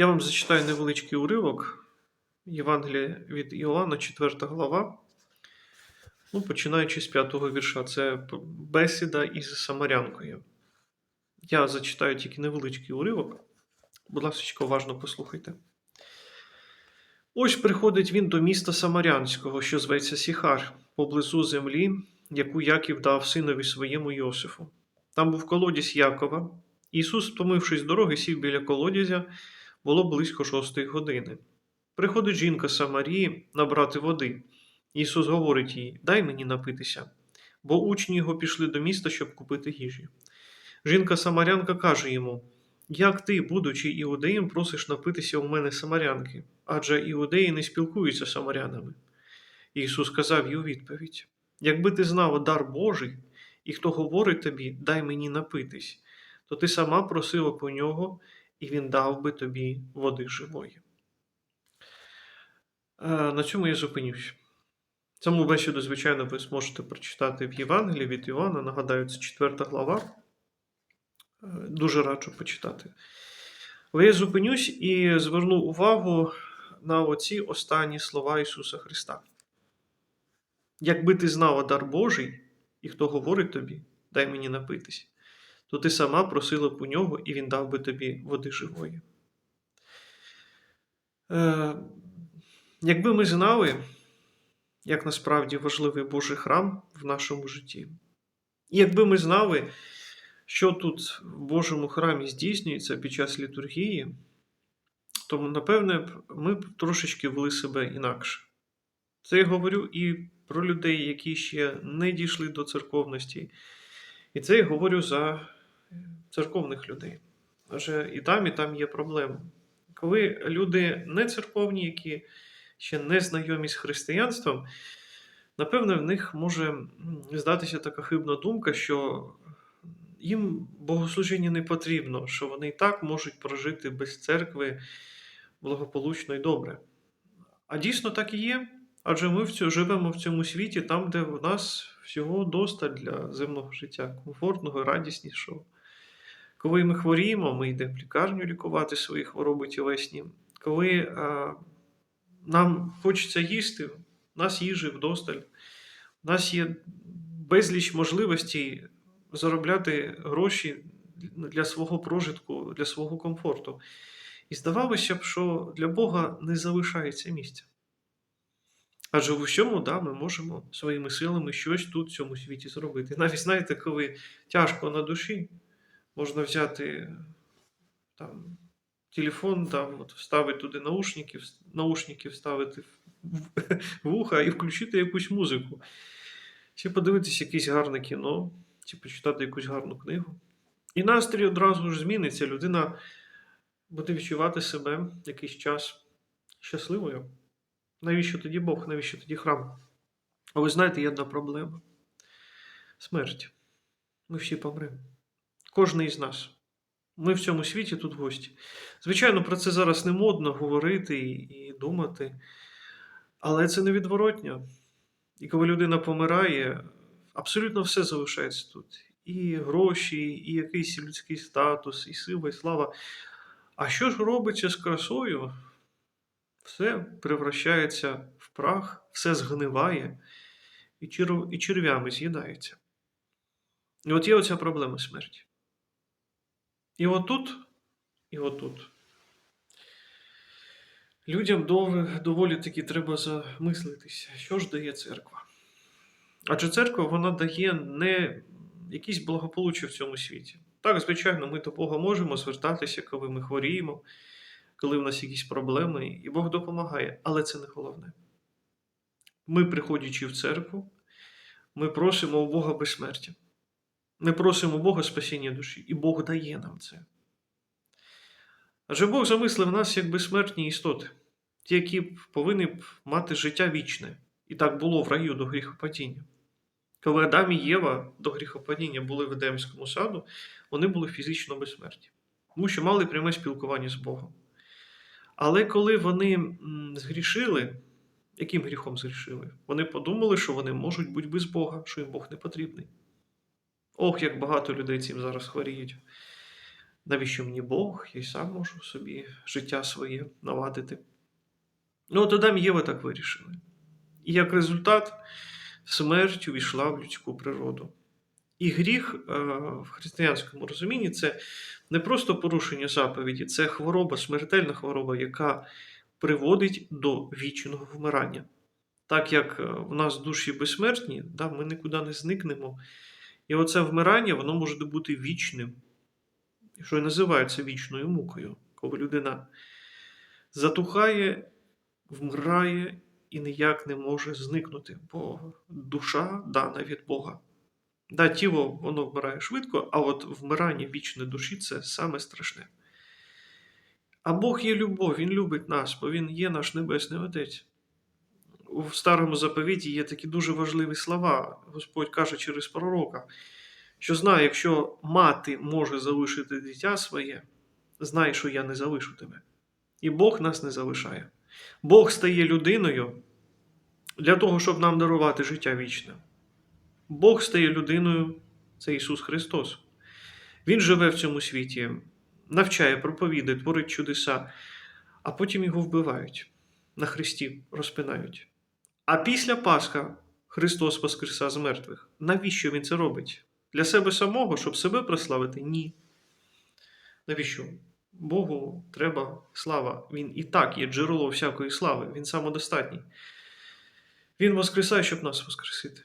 Я вам зачитаю невеличкий уривок Євангелія від Іоанна, 4 глава. Ну, починаючи з 5 вірша. Це бесіда із Самарянкою. Я зачитаю тільки невеличкий уривок. Будь ласка, уважно послухайте. Ось приходить він до міста Самарянського, що зветься Сіхар, поблизу землі, яку Яків дав синові своєму Йосифу. Там був колодязь Якова. Ісус, втомившись з дороги, сів біля колодязя, було близько шостої години. Приходить жінка Самарії набрати води. Ісус говорить їй: Дай мені напитися, бо учні його пішли до міста, щоб купити їжі. Жінка Самарянка каже йому: Як ти, будучи іудеєм, просиш напитися у мене самарянки, адже іудеї не спілкуються з самарянами. Ісус сказав їй у відповідь: Якби ти знав дар Божий, і хто говорить тобі, дай мені напитись, то ти сама просила по нього, і він дав би тобі води живої. Е, На цьому я зупинюсь. Цьому бесіду, звичайно, ви зможете прочитати в Євангелії від Івана. Нагадаю, це 4 глава. Е, Дуже раджу почитати. Але я зупинюсь і зверну увагу на оці останні слова Ісуса Христа. Якби ти знала дар Божий, і хто говорить тобі, дай мені напитись, то ти сама просила б у нього, і він дав би тобі води живої. Е, якби ми знали, як насправді важливий Божий храм в нашому житті, і якби ми знали, що тут в Божому храмі здійснюється під час літургії, то, напевне, ми б трошечки вели себе інакше. Це я говорю і про людей, які ще не дійшли до церковності. І це я говорю за церковних людей. Адже і там, і там є проблеми. Коли люди не церковні, які ще не знайомі з християнством, напевно, в них може здатися така хибна думка, що їм богослужіння не потрібно, що вони і так можуть прожити без церкви благополучно і добре. А дійсно так і є. Адже ми в цьому, живемо в цьому світі, там, де в нас всього досталь для земного життя, комфортного, радіснішого. Коли ми хворіємо, ми йдемо в лікарню лікувати свої хвороби тілесні. Коли а, нам хочеться їсти, в нас їжі вдосталь, у нас є безліч можливостей заробляти гроші для свого прожитку, для свого комфорту. І здавалося б, що для Бога не залишається місця. Адже в усьому да, ми можемо своїми силами щось тут в цьому світі зробити. Навіть знаєте, коли тяжко на душі, можна взяти там, телефон, там, от, вставити туди наушники, наушники вставити в, вуха і включити якусь музику. Чи подивитися якесь гарне кіно, чи почитати якусь гарну книгу. І настрій одразу ж зміниться. Людина буде відчувати себе якийсь час щасливою. Навіщо тоді Бог, навіщо тоді храм? А ви знаєте, є одна проблема: смерть. Ми всі помремо. Кожен із нас. Ми в цьому світі тут гості. Звичайно, про це зараз не модно говорити і думати, але це невідворотньо. І коли людина помирає, абсолютно все залишається тут. І гроші, і якийсь людський статус, і сила, і слава. А що ж робиться з красою? Все превращається в прах, все згниває і черв'ями з'їдається. І от є оця проблема смерті. І отут, і отут. Людям доволі таки треба замислитися, що ж дає церква. Адже церква вона дає не якісь благополуччя в цьому світі. Так, звичайно, ми до Бога можемо звертатися, коли ми хворіємо, коли в нас якісь проблеми, і Бог допомагає, але це не головне. Ми, приходячи в церкву, ми просимо у Бога безсмертя. Ми просимо Бога спасіння душі, і Бог дає нам це. Адже Бог замислив нас як безсмертні істоти, ті, які повинні б мати життя вічне. І так було в раю до гріхопадіння. Коли Адам і Єва до гріхопадіння були в Едемському саду, вони були фізично безсмертні, тому що мали пряме спілкування з Богом. Але коли вони згрішили, яким гріхом згрішили? Вони подумали, що вони можуть бути без Бога, що їм Бог не потрібний. Ох, як багато людей цим зараз хворіють. Навіщо мені Бог? Я й сам можу собі життя своє наладити. Ну, от Адам і Єва так вирішили. І як результат, смерть увійшла в людську природу. І гріх е, в християнському розумінні це не просто порушення заповіді, це хвороба, смертельна хвороба, яка приводить до вічного вмирання. Так як е, в нас душі безсмертні, да, ми нікуди не зникнемо. І оце вмирання воно може бути вічним, що і називається вічною мукою, коли людина затухає, вмирає і ніяк не може зникнути, бо душа дана від Бога. Да, тіло воно вмирає швидко, а от вмирання вічної душі це саме страшне. А Бог є любов, Він любить нас, бо Він є наш Небесний Отець. У старому заповіті є такі дуже важливі слова. Господь каже через пророка, що знає, якщо мати може залишити дитя своє, знай, що я не залишу тебе. І Бог нас не залишає. Бог стає людиною для того, щоб нам дарувати життя вічне. Бог стає людиною, це Ісус Христос. Він живе в цьому світі, навчає, проповідає, творить чудеса, а потім його вбивають, на хресті розпинають. А після Пасха Христос воскреса з мертвих. Навіщо Він це робить? Для себе самого, щоб себе прославити? Ні. Навіщо? Богу треба слава. Він і так є джерело всякої слави, він самодостатній. Він воскресає, щоб нас воскресити.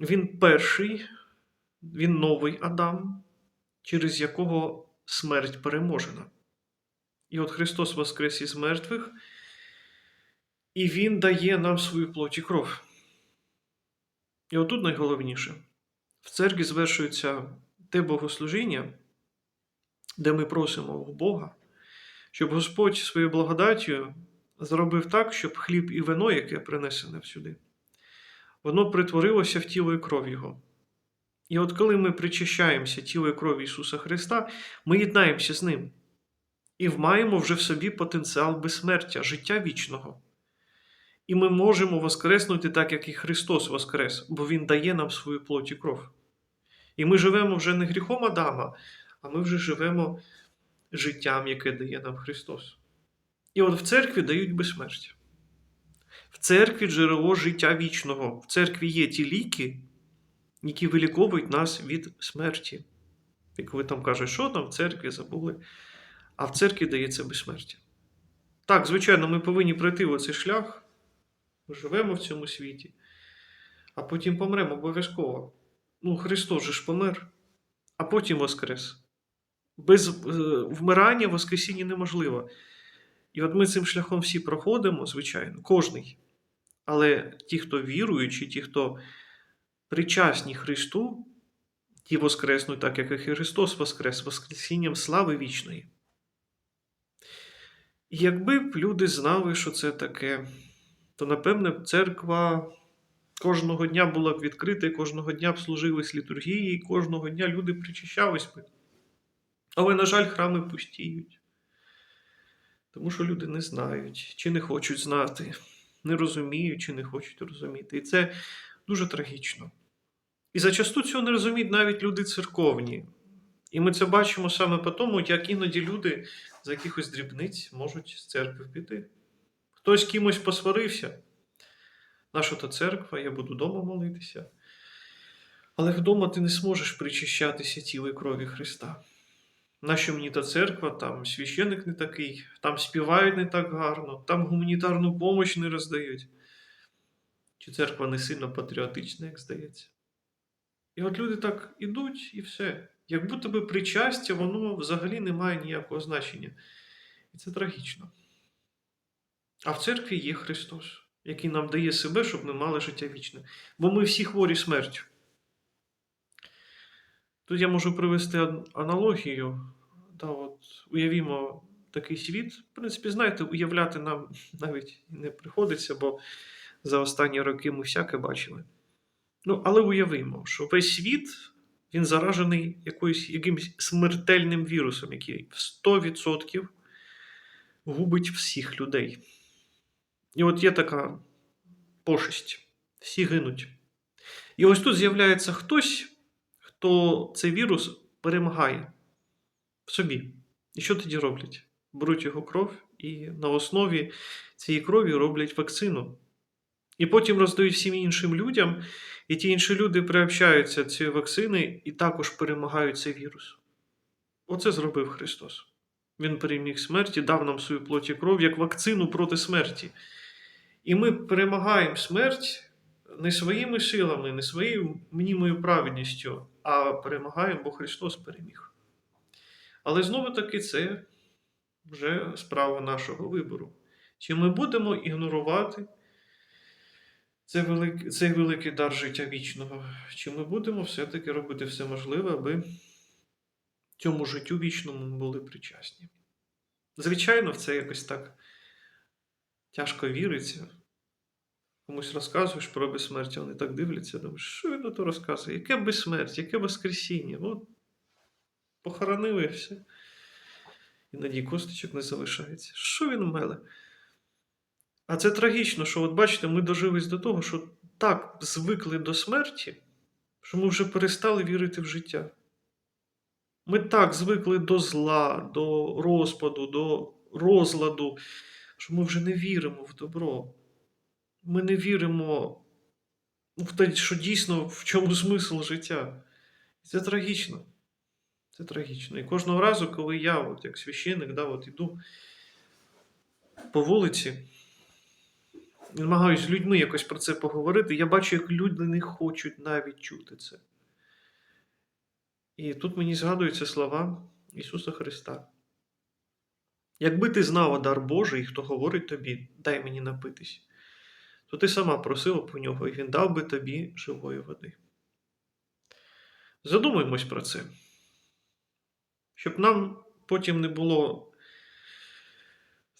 Він перший, він новий Адам, через якого смерть переможена. І от Христос воскрес із мертвих, і Він дає нам свою плоть і кров. І отут найголовніше: в церкві звершується те богослужіння, де ми просимо у Бога, щоб Господь своєю благодаттю зробив так, щоб хліб і вино, яке принесене сюди, воно притворилося в тіло і кров Його. І от коли ми причащаємося тіло і крові Ісуса Христа, ми єднаємося з Ним і маємо вже в собі потенціал безсмертя, життя вічного. І ми можемо воскреснути так, як і Христос Воскрес, бо Він дає нам свою плоть і кров. І ми живемо вже не гріхом Адама, а ми вже живемо життям, яке дає нам Христос. І от в церкві дають безсмертя. В церкві джерело життя вічного. В церкві є ті ліки, які виліковують нас від смерті. І коли там кажуть, що там в церкві забули, а в церкві дається безсмертя. Так, звичайно, ми повинні пройти оцей шлях. Ми живемо в цьому світі, а потім помремо обов'язково. Ну, Христос же ж помер, а потім воскрес. Без е, вмирання Воскресіння неможливо. І от ми цим шляхом всі проходимо, звичайно, кожний. Але ті, хто віруючі, ті, хто причасні Христу, ті воскреснуть, так як і Христос Воскрес, Воскресінням слави вічної. Якби б люди знали, що це таке, то напевне церква кожного дня була б відкрита, кожного дня б служились літургії, і кожного дня люди причащались би. Але, на жаль, храми пустіють. Тому що люди не знають, чи не хочуть знати, не розуміють, чи не хочуть розуміти. І це дуже трагічно. І зачасту цього не розуміють навіть люди церковні. І ми це бачимо саме по тому, як іноді люди за якихось дрібниць можуть з церкви піти. Хтось кимось посварився. Наша то церква, я буду вдома молитися. Але вдома ти не зможеш причащатися тіла і крові Христа. Нащо мені та церква, там священик не такий, там співають не так гарно, там гуманітарну допомогу не роздають. Чи церква не сильно патріотична, як здається. І от люди так ідуть і все. Як будто би причастя, воно взагалі не має ніякого значення. І це трагічно. А в церкві є Христос, який нам дає себе, щоб ми мали життя вічне. Бо ми всі хворі смертю. Тут я можу привести аналогію. Та от, уявімо такий світ. В принципі, знаєте, уявляти нам навіть не приходиться, бо за останні роки ми всяке бачили. Ну, але уявимо, що весь світ він заражений якоюсь, якимось смертельним вірусом, який в 100% губить всіх людей. І от є така пошесть. Всі гинуть. І ось тут з'являється хтось, хто цей вірус перемагає. в собі. І що тоді роблять? Беруть його кров і на основі цієї крові роблять вакцину. І потім роздають всім іншим людям, і ті інші люди приобщаються до цієї вакцини і також перемагають цей вірус. Оце зробив Христос. Він переміг смерть і дав нам свою плоть і кров як вакцину проти смерті. І ми перемагаємо смерть не своїми силами, не своєю мнімою праведністю, а перемагаємо, бо Христос переміг. Але знову таки це вже справа нашого вибору. Чи ми будемо ігнорувати цей великий, цей великий дар життя вічного, чи ми будемо все-таки робити все можливе, аби цьому життю вічному ми були причасні? Звичайно, це якось так тяжко віриться. Комусь розказуєш про безсмертя, вони так дивляться, думаєш, що він то розказує? Яке безсмертя, яке воскресіння? От похоронили і все. Іноді косточок не залишається. Що він меле? А це трагічно, що, от бачите, ми дожились до того, що так звикли до смерті, що ми вже перестали вірити в життя. Ми так звикли до зла, до розпаду, до розладу, що ми вже не віримо в добро. Ми не віримо в те, що дійсно в чому смисл життя. І це трагічно. Це трагічно. І кожного разу, коли я, от як священник, да, от іду по вулиці, намагаюся з людьми якось про це поговорити, я бачу, як люди не хочуть навіть чути це. І тут мені згадуються слова Ісуса Христа. Якби ти знала дар Божий, хто говорить тобі, дай мені напитись, то ти сама просила про нього, і він дав би тобі живої води. Задумаймось про це, щоб нам потім не було,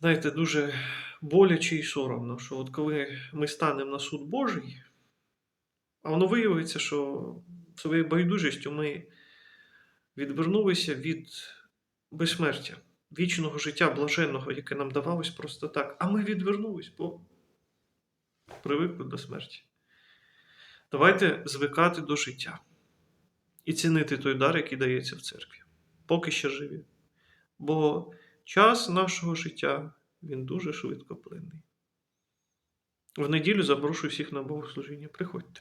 знаєте, дуже боляче і соромно, що от коли ми станемо на суд Божий, а воно виявиться, що своєю байдужістю ми відвернулися від безсмертя, вічного життя блаженного, яке нам давалось просто так. А ми відвернулись, бо привикли до смерті. Давайте звикати до життя і цінити той дар, який дається в церкві, поки ще живі. Бо час нашого життя він дуже швидко плинний. В неділю запрошую всіх на богослужіння. Приходьте.